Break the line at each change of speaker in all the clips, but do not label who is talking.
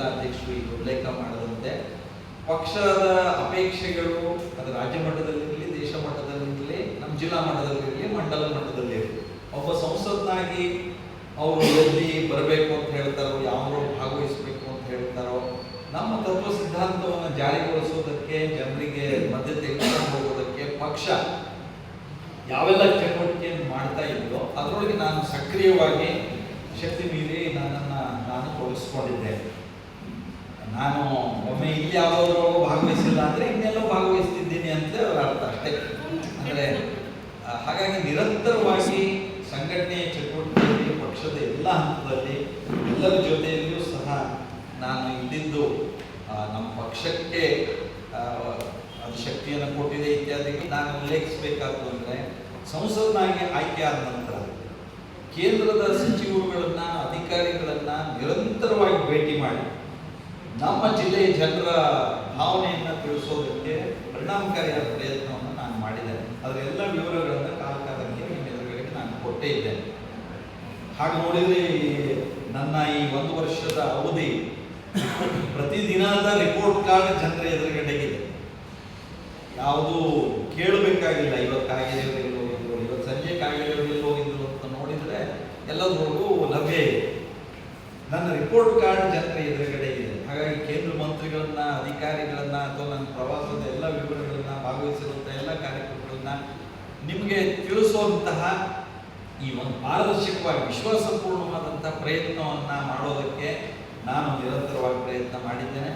ಜಿಲ್ಲಾಧ್ಯಕ್ಷರು ಈಗ ಉಲ್ಲೇಖ ಮಾಡದಂತೆ, ಪಕ್ಷದ ಅಪೇಕ್ಷೆಗಳು ಅದು ರಾಜ್ಯ ಮಟ್ಟದಲ್ಲಿರಲಿ ದೇಶ ಮಟ್ಟದಲ್ಲಿರಲಿ ನಮ್ಮ ಜಿಲ್ಲಾ ಮಟ್ಟದಲ್ಲಿರಲಿ, ಮಂಡಲ ಮಟ್ಟದಲ್ಲಿರಲಿ. ಒಬ್ಬ ಸಂಸದನಾಗಿ ಅವರು ಎಲ್ಲಿ ಬರಬೇಕು ಅಂತ ಹೇಳ್ತಾರೋ ಯಾರು ಭಾಗವಹಿಸಬೇಕು ಅಂತ ಹೇಳ್ತಾರೋ, ನಮ್ಮ ತತ್ವ ಸಿದ್ಧಾಂತವನ್ನು ಜಾರಿಗೊಳಿಸೋದಕ್ಕೆ, ಜನರಿಗೆ ಮಧ್ಯತೆ ಹೋಗೋದಕ್ಕೆ ಪಕ್ಷ ಯಾವೆಲ್ಲ ಚಟುವಟಿಕೆಯನ್ನು ಮಾಡ್ತಾ ಇದ್ದೋ ಅದರೊಳಗೆ ನಾನು ಸಕ್ರಿಯವಾಗಿ ಶಕ್ತಿ ಮೀರಿ ನನ್ನನ್ನು ನಾನು ತೊಡಗಿಸ್ಕೊಂಡಿದ್ದೆ. ನಾನು ಒಮ್ಮೆ ಇಲ್ಲಿ ಯಾವುದಾದ್ರೂ ಭಾಗವಹಿಸಿಲ್ಲ ಅಂದರೆ ಇನ್ನೆಲ್ಲೋ ಭಾಗವಹಿಸ್ತಿದ್ದೀನಿ ಅಂತ ಅರ್ಥ ಅಷ್ಟೇ. ಅಂದ್ರೆ ಹಾಗಾಗಿ ನಿರಂತರವಾಗಿ ಸಂಘಟನೆಯ ಚಟುವಟಿಕೆಯಲ್ಲಿ, ಪಕ್ಷದ ಎಲ್ಲ ಹಂತದಲ್ಲಿ, ಎಲ್ಲರ ಜೊತೆಯಲ್ಲಿಯೂ ಸಹ ನಾನು ಇಲ್ಲಿದ್ದು ನಮ್ಮ ಪಕ್ಷಕ್ಕೆ ಅದು ಶಕ್ತಿಯನ್ನು ಕೊಟ್ಟಿದೆ ಇತ್ಯಾದಿ ನಾನು ಉಲ್ಲೇಖಿಸಬೇಕಾದ್ರು ಅಂದರೆ ಸಂಸದನಾಗಿ ಆಯ್ಕೆ ಆದ ನಂತರ ಕೇಂದ್ರದ ಸಚಿವರುಗಳನ್ನ, ಅಧಿಕಾರಿಗಳನ್ನ ನಿರಂತರವಾಗಿ ಭೇಟಿ ಮಾಡಿ. ನಮ್ಮ ಜಿಲ್ಲೆಯ ಜನರ ಭಾವನೆಯನ್ನು ತಿಳಿಸೋದಕ್ಕೆ ಪರಿಣಾಮಕಾರಿಯಾದ ಪ್ರಯತ್ನವನ್ನು ನಾನು ಮಾಡಿದ್ದೇನೆ. ಅದರ ಎಲ್ಲ ವಿವರಗಳನ್ನು ಕಾಲಕಾಲಕ್ಕೆ ನಿಮ್ಮ ಎದುರುಗಡೆಗೆ ನಾನು ಕೊಟ್ಟೇ ಇದ್ದೇನೆ. ಹಾಗೆ ನೋಡಿದರೆ ನನ್ನ ಈ ಒಂದು ವರ್ಷದ ಅವಧಿ ಪ್ರತಿದಿನದ ರಿಪೋರ್ಟ್ ಕಾರ್ಡ್ ಜನರ ಎದುರುಗಡೆಗಿದೆ. ಯಾವುದು ಕೇಳಬೇಕಾಗಿಲ್ಲ. ಇವತ್ತಾಗಿದೆ ಎಲ್ಲಿ ಹೋಗಿದ್ರು, ಇವತ್ತು ಸಂಜೆ ಎಲ್ಲಿ ಹೋಗಿದ್ರು ಅಂತ ನೋಡಿದರೆ ಎಲ್ಲದರೊಳಗೂ ಲಭ್ಯ ಇದೆ. ನನ್ನ ರಿಪೋರ್ಟ್ ಕಾರ್ಡ್ ಜನರ ಎದುರುಗಡೆ ಹಾಗಾಗಿ ಕೇಂದ್ರ ಮಂತ್ರಿಗಳನ್ನ, ಅಧಿಕಾರಿಗಳನ್ನ ಅಥವಾ ನನ್ನ ಪ್ರವಾಸದ ಎಲ್ಲ ವಿವರಗಳನ್ನ ಭಾಗವಹಿಸಿರುವಂಥ ಎಲ್ಲ ಕಾರ್ಯಕ್ರಮಗಳನ್ನ ನಿಮಗೆ ತಿಳಿಸುವಂತಹ ಈ ಒಂದು ಪಾರದರ್ಶಕವಾಗಿ ವಿಶ್ವಾಸಪೂರ್ಣವಾದಂತಹ ಪ್ರಯತ್ನವನ್ನ ಮಾಡೋದಕ್ಕೆ ನಾನು ನಿರಂತರವಾಗಿ ಪ್ರಯತ್ನ ಮಾಡಿದ್ದೇನೆ.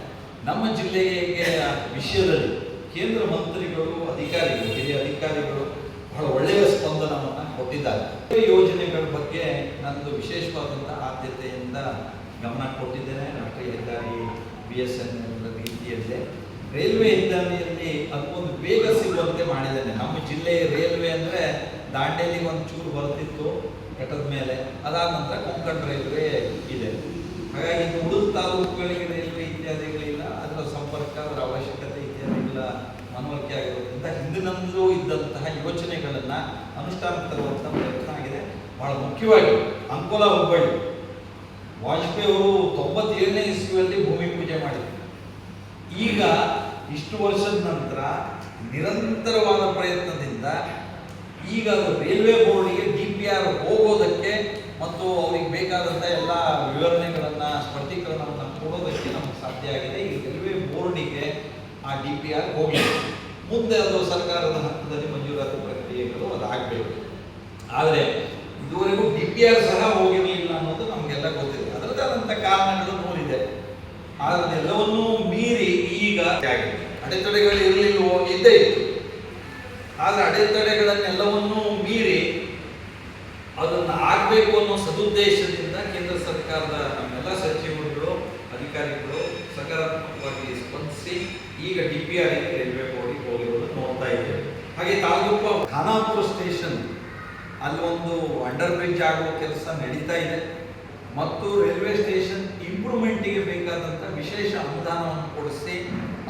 ನಮ್ಮ ಜಿಲ್ಲೆಗೆ ವಿಷಯದಲ್ಲಿ ಕೇಂದ್ರ ಮಂತ್ರಿಗಳು, ಅಧಿಕಾರಿಗಳು, ಹಿರಿಯ ಅಧಿಕಾರಿಗಳು ಬಹಳ ಒಳ್ಳೆಯ ಸ್ಪಂದನವನ್ನು ಕೊಟ್ಟಿದ್ದಾರೆ. ಯೋಜನೆಗಳ ಬಗ್ಗೆ ನಂದು ವಿಶೇಷವಾದಂತಹ ಆದ್ಯತೆಯಿಂದ ಗಮನ ಕೊಟ್ಟಿದ್ದೇನೆ. ರಾಷ್ಟ್ರೀಯ ಹೆದ್ದಾರಿ ಬಿ ಎಸ್ ಎನ್ ಎಲ್ ರೀತಿಯಲ್ಲೇ ರೈಲ್ವೆ ಹೆದ್ದಾರಿಯಲ್ಲಿ ಅದಕ್ಕೊಂದು ಬೇಗ ಸಿಗುವಂತೆ ಮಾಡಿದ್ದೇನೆ. ನಮ್ಮ ಜಿಲ್ಲೆಯ ರೈಲ್ವೆ ಅಂದರೆ ದಾಂಡೇಲಿಗೆ ಒಂದು ಚೂರು ಬರ್ತಿತ್ತು ಘಟದ ಮೇಲೆ. ಅದಾದ ನಂತರ ಕೊಂಕಣ ರೈಲ್ವೆ ಇದೆ. ಹಾಗಾಗಿ ಉಡುಪು ತಾಲೂಕುಗಳಿಗೆ ರೈಲ್ವೆ ಇತ್ಯಾದಿಗಳಿಲ್ಲ. ಅದರ ಸಂಪರ್ಕ, ಅದರ ಅವಶ್ಯಕತೆ ಇತ್ಯಾದಿಗಳ ಮನವರಿಕೆ ಆಗಿರೋದ್ರಿಂದ ಹಿಂದಿನಂದಲೂ ಇದ್ದಂತಹ ಯೋಚನೆಗಳನ್ನು ಅನುಷ್ಠಾನಕ್ಕೆ ತರುವಂಥ ಪ್ರಯತ್ನ ಆಗಿದೆ. ಬಹಳ ಮುಖ್ಯವಾಗಿ ಅಂಕೋಲಾ ಹುಬ್ಬಳ್ಳಿ ವಾಜಪೇಯಿ ಅವರು ತೊಂಬತ್ತೇಳನೇ ಇಸ್ವಿಯಲ್ಲಿ ಭೂಮಿ ಪೂಜೆ ಮಾಡಿದರು. ಈಗ ಇಷ್ಟು ವರ್ಷದ ನಂತರ ನಿರಂತರವಾದ ಪ್ರಯತ್ನದಿಂದ ಈಗ ಅದು ರೈಲ್ವೆ ಬೋರ್ಡಿಗೆ ಡಿ ಪಿ ಆರ್ ಹೋಗೋದಕ್ಕೆ ಮತ್ತು ಅವ್ರಿಗೆ ಬೇಕಾದಂಥ ಎಲ್ಲ ವಿವರಣೆಗಳನ್ನು ಸ್ಪಷ್ಟೀಕರಣವನ್ನು ಕೊಡೋದಕ್ಕೆ ನಮಗೆ ಸಾಧ್ಯ ಆಗಿದೆ. ಈ ರೈಲ್ವೆ ಬೋರ್ಡಿಗೆ ಆ ಡಿ ಪಿ ಆರ್ ಹೋಗಬೇಕು ಮುಂದೆ ಅದು ಸರ್ಕಾರದ ಹಂತದಲ್ಲಿ ಮಂಜೂರಾತಿ ಪ್ರಕ್ರಿಯೆಗಳು ಅದಾಗಬೇಕು. ಆದರೆ ಇದುವರೆಗೂ ಡಿ ಪಿ ಆರ್ ಸಹ ಹೋಗಿರಲಿಲ್ಲ ಅನ್ನೋದು ನಮಗೆಲ್ಲ ಗೊತ್ತಿದೆ ಆದಂಥ ಕಾರಣಗಳು ನೋಡಿದೆ ಆದರೆ ಅದೆಲ್ಲವನ್ನೂ ಮೀರಿ ಈಗ. ಅಡೆತಡೆಗಳು ಇರಲಿಲ್ಲವೋ? ಇದ್ದೇ ಇತ್ತು. ಆದರೆ ಅಡೆತಡೆಗಳನ್ನೆಲ್ಲವನ್ನೂ ಮೀರಿ ಅದನ್ನು ಆಗಬೇಕು ಅನ್ನೋ ಸದುದ್ದೇಶದಿಂದ ಕೇಂದ್ರ ಸರ್ಕಾರದ ನಮ್ಮೆಲ್ಲ ಸಚಿವರುಗಳು, ಅಧಿಕಾರಿಗಳು ಸಕಾರಾತ್ಮಕವಾಗಿ ಸ್ಪಂದಿಸಿ ಈಗ ಡಿ ಪಿ ಆರ್ ರೈಲ್ವೆ ಬೋರ್ಡಿಗೆ ಹೋಗಿರೋದು ನೋಡ್ತಾ ಇದ್ದೇವೆ. ಹಾಗೆ ತಾಲೂಕು ಖಾನಾಪುರ ಸ್ಟೇಷನ್ ಅಲ್ಲಿ ಒಂದು ಅಂಡರ್ ಬ್ರಿಡ್ಜ್ ಆಗುವ ಕೆಲಸ ನಡೀತಾ ಇದೆ. ಮತ್ತು ರೈಲ್ವೆ ಸ್ಟೇಷನ್ ಇಂಪ್ರೂವ್ಮೆಂಟಿಗೆ ಬೇಕಾದಂಥ ವಿಶೇಷ ಅನುದಾನವನ್ನು ಕೊಡಿಸಿ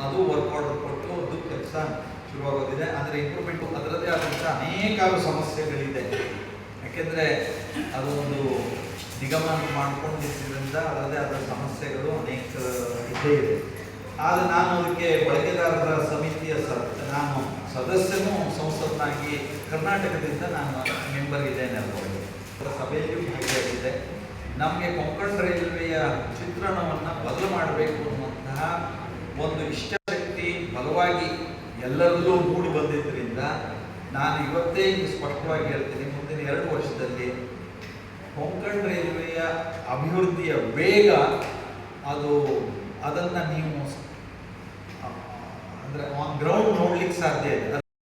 ಅದು ವರ್ಕ್ ಆರ್ಡರ್ ಕೊಟ್ಟು ಅದು ಕೆಲಸ ಶುರುವಾಗೋದಿದೆ. ಆದರೆ ಇಂಪ್ರೂವ್ಮೆಂಟು ಅದರದೇ ಆದಂಥ ಅನೇಕಾರು ಸಮಸ್ಯೆಗಳಿದೆ. ಯಾಕೆಂದರೆ ಅದು ಒಂದು ನಿಗಮ ಮಾಡ್ಕೊಂಡಿದ್ದರಿಂದ ಅದರದೇ ಆದ ಸಮಸ್ಯೆಗಳು ಅನೇಕ ಇದ್ದೇ ಇದೆ. ಆದರೆ ನಾನು ಅದಕ್ಕೆ ಬಳಕೆದಾರರ ಸಮಿತಿಯ ಸ, ನಾನು ಸದಸ್ಯನೂ ಸಂಸದನಾಗಿ ಕರ್ನಾಟಕದಿಂದ ನಾನು ಮೆಂಬರ್ ಇದ್ದೇನೆ ಅದರ ಸಭೆಯಲ್ಲಿಯೂ ಭಾಗಿಯಾಗಿದ್ದೆ. ನಮಗೆ ಕೊಂಕಣ ರೈಲ್ವೆಯ ಚಿತ್ರಣವನ್ನು ಬದಲು ಮಾಡಬೇಕು ಅನ್ನುವಂತಹ ಒಂದು ಇಷ್ಟಶಕ್ತಿ ಬಲವಾಗಿ ಎಲ್ಲರಲ್ಲೂ ಮೂಡಿ ಬಂದಿದ್ದರಿಂದ ನಾನು ಇವತ್ತೇ ಸ್ಪಷ್ಟವಾಗಿ ಹೇಳ್ತೀನಿ, ಮುಂದಿನ ಎರಡು ವರ್ಷದಲ್ಲಿ ಕೊಂಕಣ ರೈಲ್ವೆಯ ಅಭಿವೃದ್ಧಿಯ ವೇಗ ಅದು ಅದನ್ನು ನೀವು ಅಂದರೆ ಆನ್ ಗ್ರೌಂಡ್ ನೋಡ್ಲಿಕ್ಕೆ ಸಾಧ್ಯ ಇದೆ.